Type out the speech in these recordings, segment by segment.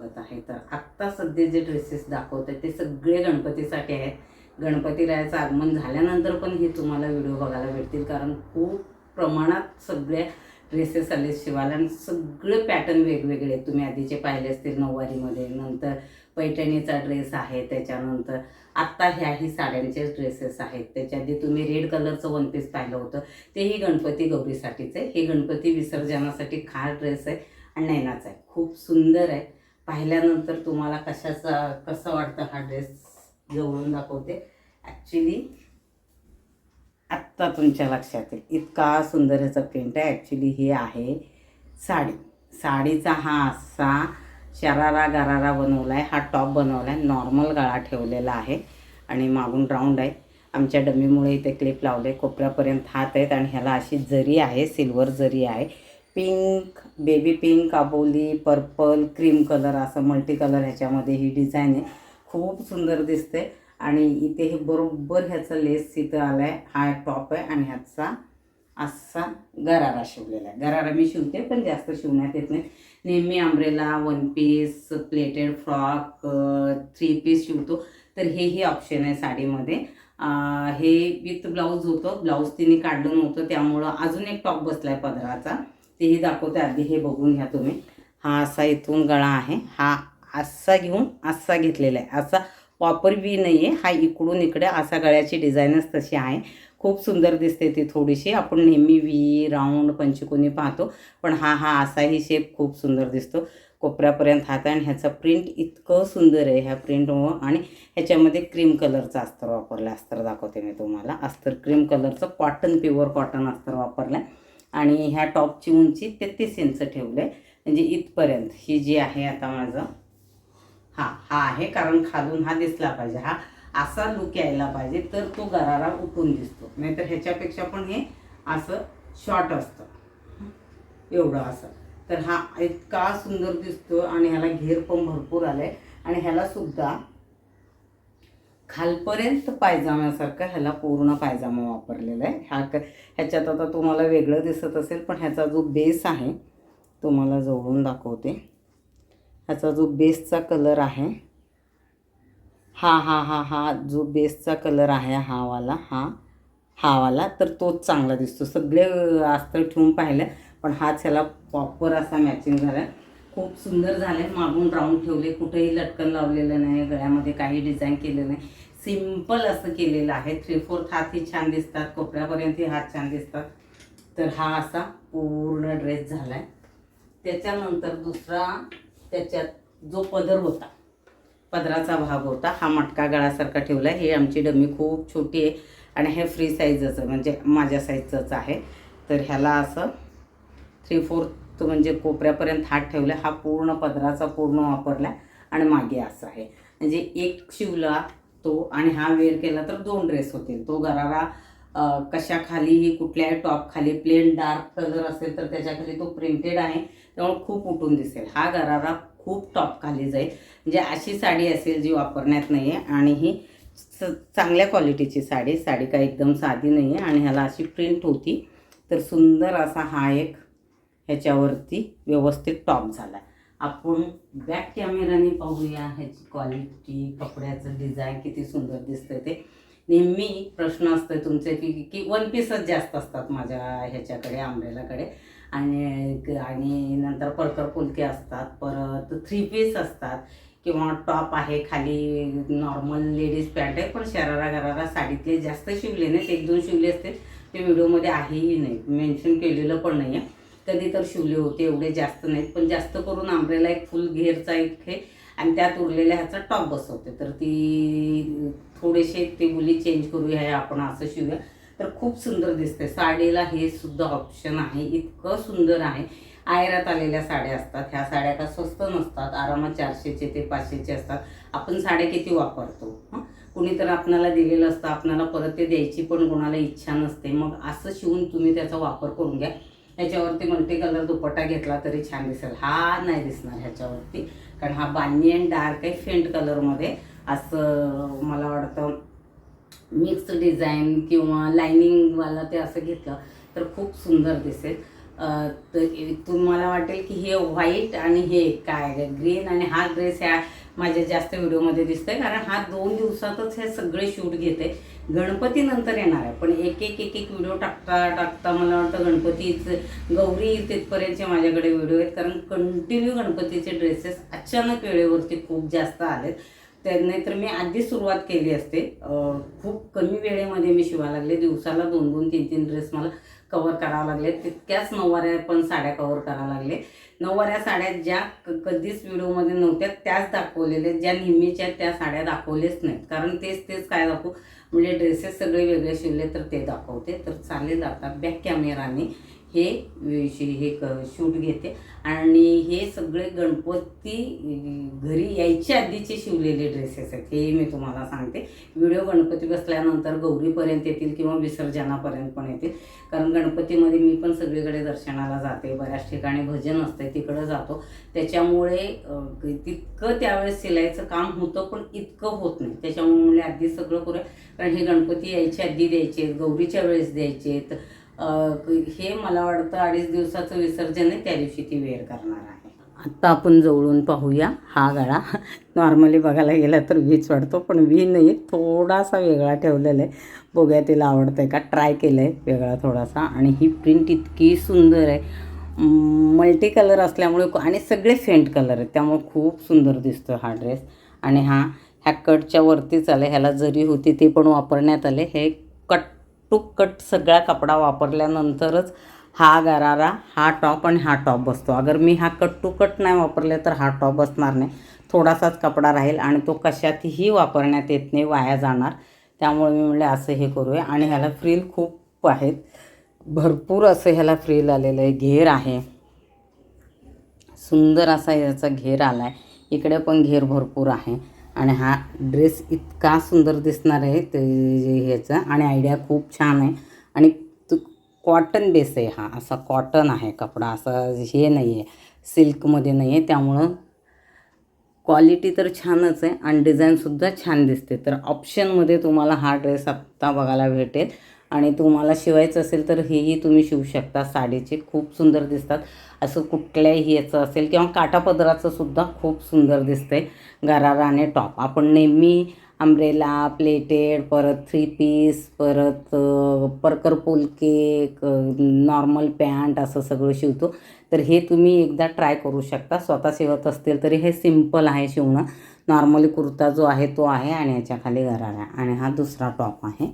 स्वागत आहे. तर आत्ता सध्या जे ड्रेसेस दाखवते ते सगळे गणपतीसाठी आहेत. गणपती रायाचं आगमन झाल्यानंतर पण हे तुम्हाला व्हिडिओ बघायला भेटतील. कारण खूप प्रमाणात सगळ्या ड्रेसेस आले शिवायला आणि सगळे पॅटर्न वेगवेगळे आहेत. तुम्ही आधीचे पाहिले असतील नऊवारीमध्ये. नंतर पैठणीचा ड्रेस आहे त्याच्यानंतर आत्ता ह्याही साड्यांचेच ड्रेसेस आहेत. त्याच्या आधी तुम्ही रेड कलरचं वन पीस पाहिलं होतं. तेही गणपती गौरीसाठीच आहे. हे गणपती विसर्जनासाठी खास ड्रेस आहे आणि नैनाचा आहे. खूप सुंदर आहे. पाहिल्यानंतर तुम्हाला कशाचा कसं वाटतं हा ड्रेस जवळून दाखवते. ॲक्च्युली आत्ता तुमच्या लक्षात येईल. इतका सुंदर याचा प्रिंट आहे. ॲक्च्युली हे आहे साडी. साडीचा हा असा शरारा गरारा बनवला आहे हा टॉप बनवला आहे नॉर्मल गळा ठेवलेला आहे. आणि मागून राऊंड आहे. आमच्या डमीमुळे इथे क्लिप लावले कोपऱ्यापर्यंत हात आहेत आणि ह्याला अशी जरी आहे सिल्वर जरी आहे पिंक बेबी पिंक काबोली पर्पल क्रीम कलर असं मल्टी कलर ह्याच्यामध्ये ही डिझाईन आहे. खूप सुंदर दिसते. आणि इथे हे बरोबर ह्याचं लेस इथं आलं आहे हा टॉप आहे आणि ह्याचा असा गरारा शिवलेला आहे. गरारा मी शिवते पण जास्त शिवण्यात येत नाही. नेहमी umbrella one piece pleated frock three piece शिवतो. तर हेही ऑप्शन आहे साडीमध्ये. हे विथ ब्लाऊज होतं. ब्लाऊज तिने काढलं नव्हतं त्यामुळं अजून एक टॉप बसला आहे पदराचा. तेही दाखवते. आधी हे बघून घ्या तुम्ही. हा असा इथून गळा आहे. हा असा घेऊन असा घेतलेला आहे. असा वापर बी नाही आहे हा इकडून इकडे असा गळ्याची डिझाईनच तशी आहे. खूप सुंदर दिसते ती थोडीशी. आपण नेहमी व्ही राऊंड पंचकोनी पाहतो. पण हा हा असाही शेप खूप सुंदर दिसतो. कोपऱ्यापर्यंत हात आहे आणि ह्याचा प्रिंट इतकं सुंदर आहे ह्या प्रिंट आणि ह्याच्यामध्ये क्रीम कलरचा अस्तर वापरला अस्तर दाखवते मी तुम्हाला. अस्तर क्रीम कलरचं कॉटन प्युअर कॉटन अस्तर वापरलं आहे आणि ह्या टॉपची उंची तेहतीस इंच ठेवलं आहे म्हणजे इथपर्यंत ही जी आहे आता माझं हा हा आहे कारण खालून हा दिसला पाहिजे हा असा लुक यायला पाहिजे तर तो गरारा उठून दिसतो. नाहीतर ह्याच्यापेक्षा पण हे असं शॉर्ट असतं. एवढं असं. तर हा इतका सुंदर दिसतो आणि ह्याला घेर पण भरपूर आलाय. आणि ह्याला सुद्धा खालपर्यंत पायजाम्यासारखा ह्याला पूर्ण पायजामा वापरलेला आहे. ह्या क ह्याच्यात आता तुम्हाला वेगळं दिसत असेल पण ह्याचा जो बेस आहे तुम्हाला जवळून दाखवते. ह्याचा जो बेसचा कलर आहे हा हा हा हा जो बेसचा कलर आहे हावाला हा हावाला तर तोच चांगला दिसतो. सगळे अस्तर ठेवून पाहिलं पण हाच ह्याला प्रॉपर असा मॅचिंग झाला. खूप सुंदर झाले मागून राऊंड ठेवले. कुठेही लटकन लावलेलं नाही. गळ्यामध्ये काही डिझाईन केलं नाही. सिंपल असं केलेलं आहे. थ्री फोर्थ हातही छान दिसतात. कोपऱ्यापर्यंतही हात छान दिसतात. तर हा असा पूर्ण ड्रेस झाला आहे त्याच्यानंतर दुसरा त्याच्यात जो पदर होता पदराचा भाग होता हा मटका गळासारखा ठेवला आहे ही आमची डमी खूप छोटी आहे. आणि हे फ्री साईजचं म्हणजे माझ्या साईजचंच आहे. तर ह्याला असं थ्री फोर्थ तो म्हणजे कोपऱ्यापर्यंत हात ठेवला हा पूर्ण पदराचा पूर्ण वापरला आणि मागे असा आहे. म्हणजे एक शिवला तो आणि हा वेअर केला तर दोन ड्रेस होतील. तो गरारा कशाखालीही कुठल्याही टॉपखाली प्लेन डार्क कलर असेल तर त्याच्याखाली तो प्रिंटेड आहे. त्यामुळे खूप उठून दिसेल. हा गरारा खूप टॉपखाली जाईल. म्हणजे अशी साडी असेल जी वापरण्यात नाही आहे आणि ही स चांगल्या क्वालिटीची साडी. साडी काही एकदम साधी नाही आहे आणि ह्याला अशी प्रिंट होती. तर सुंदर असा हा एक ह्याच्यावरती व्यवस्थित टॉप झाला आपण बॅक कॅमेराने पाहूया ह्याची क्वालिटी कपड्याचं डिझाईन किती सुंदर दिसतं ते. नेहमी प्रश्न असतो तुमचे की की वन पीसच जास्त असतात माझ्या ह्याच्याकडे आंब्रेलाकडे. आणि आणि नंतर परकर पुलके असतात परत थ्री पीस असतात. किंवा टॉप आहे खाली नॉर्मल लेडीज पॅन्ट आहे पण शरारा गरारा साडीतले जास्त शिवले नाहीत. एक दोन शिवले असते ते व्हिडिओमध्ये आहेही नाही. मेन्शन केलेलं पण नाही आहे कधी तर शिवले होते एवढे जास्त नाहीत. पण जास्त करून आंब्रेला एक फुल घेरचा एक हे आणि त्यात उरलेल्या ह्याचा टॉप बसवते. तर ती थोडेसे ते मुली चेंज करूया हे आपण असं शिवूया. तर खूप सुंदर दिसते. साडीला हे सुद्धा ऑप्शन आहे. इतकं सुंदर आहे. आयरात आलेल्या साड्या असतात. ह्या साड्या का स्वस्त नसतात. आरामात चारशेचे ते पाचशेचे असतात. आपण साड्या किती वापरतो? हं? कुणी तर आपणाला दिलेलं असतं. आपणाला परत ते द्यायची पण कोणाला इच्छा नसते. मग असं शिवून तुम्ही त्याचा वापर करून घ्या. ह्याच्यावरती मल्टी कलर दुपट्टा घेतला तरी छान दिसेल. हा नाही दिसणार ह्याच्यावरती. कारण हा बांनी अँड डार्क आहे फेंट कलरमध्ये. असं मला वाटतं मिक्स डिझाईन किंवा लायनिंगवाला ते असं घेतलं तर खूप सुंदर दिसेल. तर तुम्हाला वाटेल की हे व्हाईट आणि हे काय ग्रीन आणि हा ड्रेस ह्या माझ्या जास्त व्हिडिओमध्ये दिसतंय कारण हा दोन दिवसातच हे सगळे शूट घेते. गणपती नंतर येणार आहे पण एक एक एक एक व्हिडिओ टाकता टाकता मला वाटतं गणपतीच गौरी तिथपर्यंतचे माझ्याकडे व्हिडिओ आहेत कारण कंटिन्यू गणपतीचे ड्रेसेस अचानक वेळेवरती खूप जास्त आलेत. त्याने तर मी आधी सुरुवात केली असते. खूप कमी वेळेमध्ये मी शिवायला लागले दिवसाला दोन दोन तीन तीन ड्रेस मला कवर करावं लागले. तितक्याच नऊवाऱ्या पण साड्या कवर करावं लागले. नऊवाऱ्या साड्या ज्या कधीच व्हिडिओमध्ये नव्हत्या त्याच दाखवलेल्या ज्या नेहमीच्या त्या साड्या दाखवलेच नाहीत. कारण तेच तेच काय दाखवू? म्हणजे ड्रेसेस सगळे वेगळे शिवले तर ते दाखवते. तर चालले जातात बॅक कॅमेराने हे हे क शूट घेते. आणि हे सगळे गणपती घरी यायच्या आधीचे शिवलेले ड्रेसेस आहेत. हे मी तुम्हाला सांगते. व्हिडिओ गणपती बसल्यानंतर गौरीपर्यंत येतील किंवा विसर्जनापर्यंत पण येतील. कारण गणपतीमध्ये मी पण सगळीकडे दर्शनाला जाते. बऱ्याच ठिकाणी भजन असते तिकडं जातो. त्याच्यामुळे तितकं त्यावेळेस शिलाईचं काम होतं पण इतकं होत नाही. त्याच्यामुळे आधी सगळं करूया कारण हे गणपती यायच्या आधी द्यायचे गौरीच्या वेळेस द्यायचे हे मला वाटतं अडीच दिवसाचं विसर्जन आहे त्या दिवशी ती वेअर करणार आहे. आत्ता आपण जवळून पाहूया हा गळा. नॉर्मली बघायला गेला तर वीच वाटतो पण वी नाही थोडासा वेगळा ठेवलेला आहे. बघूया तिला आवडतं आहे का? ट्राय केलं आहे वेगळा थोडासा. आणि ही प्रिंट इतकी सुंदर आहे. मल्टी कलर असल्यामुळे आणि सगळे फेंट कलर आहेत. त्यामुळे खूप सुंदर दिसतो हा ड्रेस आणि हा ह्या कटच्या वरतीच आलं ह्याला जरी होती ते पण वापरण्यात आले. हे टुक टू कट सगळा कपडा वापरल्यानंतरच हा गरारा हा टॉप आणि हा टॉप बसतो. अगर मी हा कट टू कट नाही वापरले तर हा टॉप बसणार नाही. थोडासाच कपडा राहील आणि तो कशातही वापरण्यात येत नाही वाया जाणार. त्यामुळे मी म्हणले असं हे करूया. आणि ह्याला फ्रील खूप आहेत. भरपूर असं ह्याला फ्रील आलेलं आहे. घेर आहे. सुंदर असा याचा घेर आला आहे इकडे पण घेर भरपूर आहे. आणि हा ड्रेस इतका सुंदर दिसणार आहे ते ह्याचा. आणि आयडिया खूप छान आहे. आणि तो कॉटन बेस आहे हा. असा कॉटन आहे कपडा. असा हे नाही आहे सिल्कमध्ये नाही आहे त्यामुळं क्वालिटी तर छानच आहे. आणि डिझाईनसुद्धा छान दिसते. तर ऑप्शनमध्ये तुम्हाला हा ड्रेस आत्ता बघायला भेटेल. आणि तुम्हाला शिवायचं असेल तर हेही तुम्ही शिवू शकता. साडीचे खूप सुंदर दिसतात. असं कुठल्याही याचं असेल किंवा काटापदराचं सुद्धा खूप सुंदर दिसतंय. गरारा आणि टॉप आपण नेहमी अम्ब्रेला प्लेटेड परत थ्री पीस परत पर्कर पोल केक नॉर्मल पॅन्ट असं सगळं शिवतो. तर हे तुम्ही एकदा ट्राय करू शकता. स्वतः शिवत असतील तरी हे सिंपल आहे शिवणं. नॉर्मली कुर्ता जो आहे तो आहे आणि याच्याखाली गरारा आणि हा दुसरा टॉप आहे.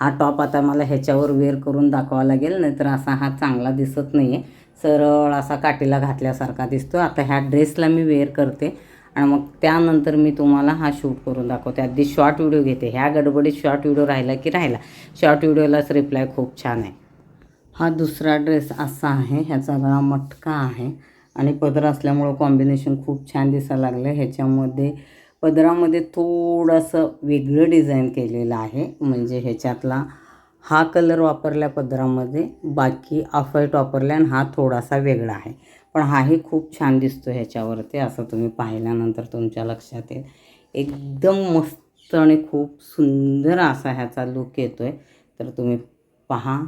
हा टॉप आता मला ह्याच्यावर वेअर करून दाखवावा लागेल नाहीतर असा हा चांगला दिसत नाही आहे सरळ असा काठीला घातल्यासारखा दिसतो. आता ह्या ड्रेसला मी वेअर करते. आणि मग त्यानंतर मी तुम्हाला हा शूट करून दाखवते. अगदी शॉर्ट व्हिडिओ घेते. ह्या गडबडीत शॉर्ट व्हिडिओ राहिला की राहिला. शॉर्ट व्हिडिओलाच रिप्लाय खूप छान आहे. हा दुसरा ड्रेस असा आहे. ह्याचा गळा मटका आहे. आणि पदर असल्यामुळं कॉम्बिनेशन खूप छान दिसायला लागलं ह्याच्यामध्ये पदरामध्ये थोडंसं वेगळं डिझाईन केलेलं आहे. म्हणजे ह्याच्यातला हा कलर वापरल्या पदरामध्ये बाकी ऑफ व्हाईट वापरल्या आणि हा थोडासा वेगळा आहे. पण हाही खूप छान दिसतो ह्याच्यावरती असं तुम्ही पाहिल्यानंतर तुमच्या लक्षात येईल. एकदम मस्त आणि खूप सुंदर असा ह्याचा लुक येतो आहे तर तुम्ही पहा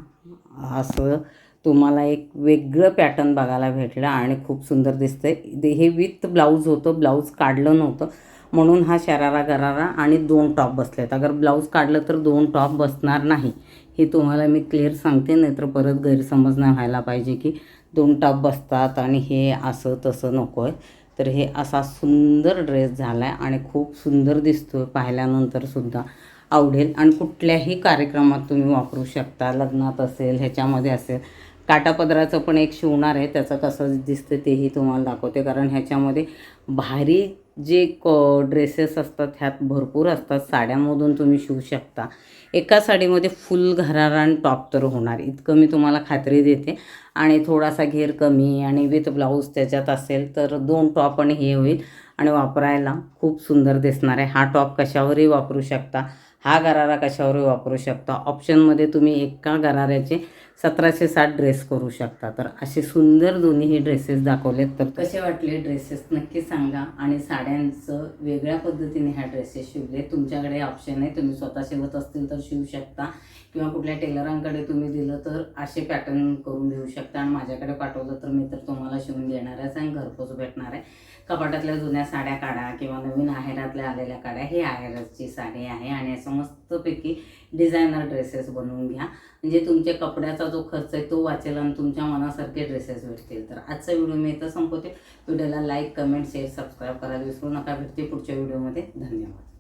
असं तुम्हाला एक वेगळं पॅटर्न बघायला भेटलं आणि खूप सुंदर दिसतंय. हे विथ ब्लाऊज होतं ब्लाऊज काढलं नव्हतं. म्हणून हा शरारा गरारा आणि दोन टॉप बसलेत. अगर ब्लाऊज काढलं तर दोन टॉप बसणार नाही. हे तुम्हाला मी क्लिअर सांगते नाहीतर परत गैरसमज नाही व्हायला पाहिजे की दोन टाप बसतात आणि हे असं तसं नको आहे तर हे असा सुंदर ड्रेस झाला आहे आणि खूप सुंदर दिसतो आहे पाहिल्यानंतरसुद्धा आवडेल. आणि कुठल्याही कार्यक्रमात तुम्ही वापरू शकता. लग्नात असेल ह्याच्यामध्ये असेल. काटापदराचं पण एक शिवणार आहे त्याचं कसं दिसतं तेही तुम्हाला दाखवते कारण ह्याच्यामध्ये भारी जे क ड्रेसेस असतात ह्यात भरपूर असतात साड्यांमधून तुम्ही शिवू शकता. एका साडीमध्ये फुल घरारा आणि टॉप तर होणार इतकं मी तुम्हाला खात्री देते. आणि थोडासा घेर कमी आणि विथ ब्लाऊज त्याच्यात असेल तर दोन टॉप आणि हे होईल. आणि वापरायला खूप सुंदर दिसणार आहे. हा टॉप कशावरही वापरू शकता हा गरारा कशावरही वापरू शकता. ऑप्शनमध्ये तुम्ही एका गराऱ्याचे सतराशे साठ ड्रेस करू शकता. तर असे सुंदर दोन्ही हे ड्रेसेस दाखवलेत. तर कसे वाटले ड्रेसेस नक्की सांगा. आणि साड्यांचं वेगळ्या पद्धतीने ह्या ड्रेसेस शिवले. तुमच्याकडे ऑप्शन आहे. तुम्ही स्वतः शिवत असतील तर शिवू शकता. किंवा कुठल्या टेलरांकडे तुम्ही दिलं तर असे पॅटर्न करून घेऊ शकता. आणि माझ्याकडे पाठवलं तर मी तर तुम्हाला शिवून देणारच आहे. आणि घरपोच भेटणार आहे. कपाटातल्या जुन्या साड्या काढा किंवा नवीन आहेरातल्या आलेल्या काढा. हे आहेराची साडी आहे. आणि असं मस्त पैकी डिझायनर ड्रेसेस बनवून घ्या. म्हणजे तुमच्या कपड्याचा जो खर्च आहे तो वाचेल आणि तुमच्या मनासारखे ड्रेसेस भेटतील. तर आजचा व्हिडिओ मी इथं संपवते. व्हिडिओला लाईक कमेंट शेअर सबस्क्राईब करायला विसरू नका. भेटते पुढच्या व्हिडिओमध्ये धन्यवाद.